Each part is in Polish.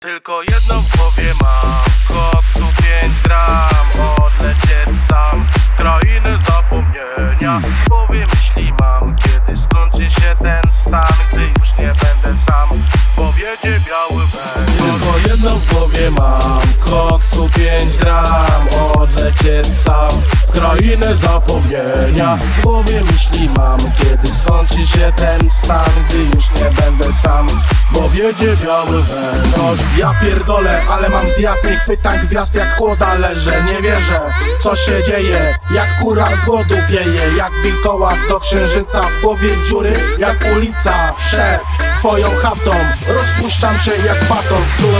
Tylko jedno w głowie mam. Koksu 5 gram Odlecieć sam. W Krainy zapomnienia W głowie myśli mam. Kiedy skończy się ten stan Gdy już nie będę sam. Bo wiedzie biały węgiel. Tylko jedno w głowie mam. Koksu 5 gram Odlecieć sam Krainę zapomnienia. W głowie myśli mam Kiedy skończy się ten stan Gdy już nie będę sam Bo wiedzie biały węgorz Ja pierdolę, ale mam z jasnych pytań gwiazd jak chłoda leżę Nie wierzę, co się dzieje Jak kura z głodu pieje Jak wilkołak do księżyca W głowie dziury jak ulica Przed twoją chatą Rozpuszczam się jak baton, który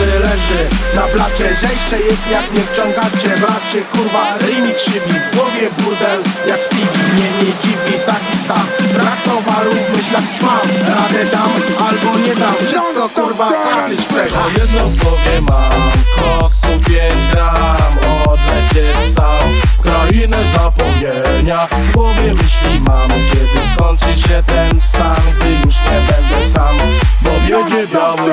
Zejście jest jak nie wciągacie Bracie, kurwa, rymi krzywi W głowie burdel jak w TV Nie mnie dziwi taki stan. Brak towarów, myślach mam. Radę dam albo nie dam. Wszystko kurwa z chaty szczerze To jedno w głowie mam. Koksu 5 gram. Odlecieć sam. W Krainę zapomnienia. W głowie myśli mam. Kiedy skończy się ten stan Gdy już nie będę sam. Bo wiedzie biały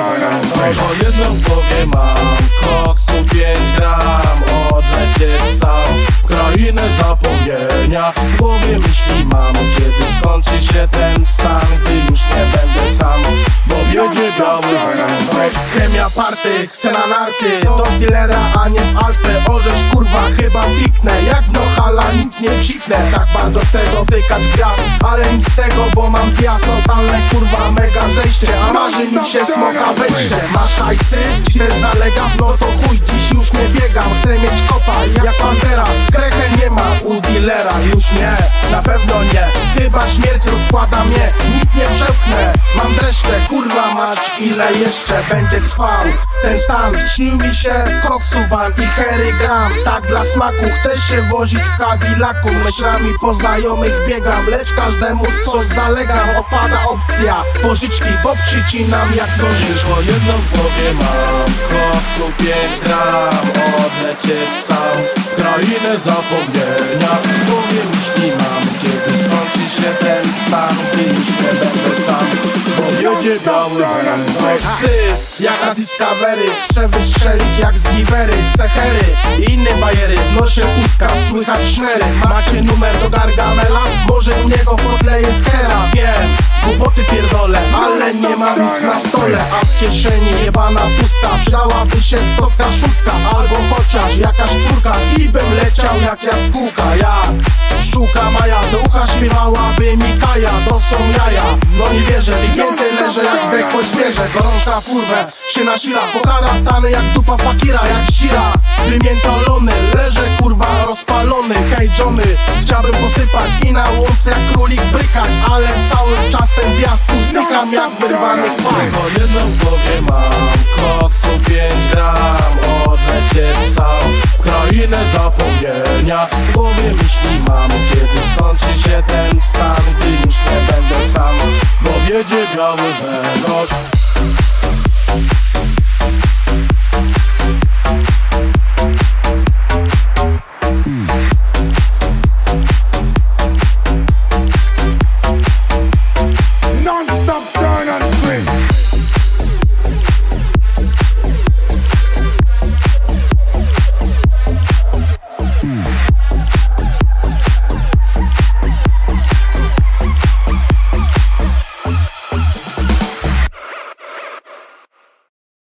To jedno w głowie mam. Koksu 5 gram Odlecieć sam w Krainę zapomnienia. W głowie myśli mam Kiedy skończy się ten stan Gdy już nie będę sam Bo wiedzie biały Chemia party, chcę na narty. Do dealera, a nie w Alpę. Orzesz kurwa, chyba piknę Jak w Nohala, nic nie psiknę. Tak bardzo chcę dotykać gwiazd Ale nic z tego, bo mam wjazd. Totalne kurwa, mega zejście A marzy mi się smoka wejście. Masz hajsy? Ci też zalega? No to chuj, dziś już nie biegam. Chcę mieć kopa, jak Pantera. Krechę nie ma u dealera. Już nie, na pewno nie. Chyba śmierć rozkłada mnie. Nikt nie przepchnę. Mam dreszcze, Ile jeszcze będzie trwał. Ten stan Śni mi się koksu van i Harry Tak dla smaku chcę się wozić w Cadillacu. Myślami po znajomych biegam Lecz każdemu coś zalegam Opada opcja pożyczki Bo przycinam jak nożyczko Tylko jedno w głowie mam Koksu 5 gram. Odlecieć sam Krainę zapomnienia. W głowie myśli mam Kiedy węgorz Psy, jak na Discovery. Chcę wystrzelić jak z giwery Chcę hery i inne bajery. W nosie ustka, słychać sznery Macie numer do Gargamela? Może u niego w jest hera? Wiem, głupoty pierdolę Ale nie mam nic na stole. A w kieszeni jebana pusta. Przydałaby się kotka szóstka Albo chociaż jakaś czwórka. I bym leciał jak jaskółka. Jak pszczółka Maja Do ucha śpiewałaby mi Są jaja, no nie wierzę Wygięty leżę jak zdechłe zwierzę Gorączka w kurwę się nasila Poharatany jak dupa fakira Jak ścira, wymiętolony Leżę kurwa rozpalony. Hej Johnny, chciałbym posypać I na łące jak królik brykać Ale cały czas ten zjazd Usykam jak wyrwany kwas. Tylko jedno w głowie mam Koksu 5 gram Odlecieć sam. Krainę zapomnienia W głowie myśli mam Kiedy skończy się ten stan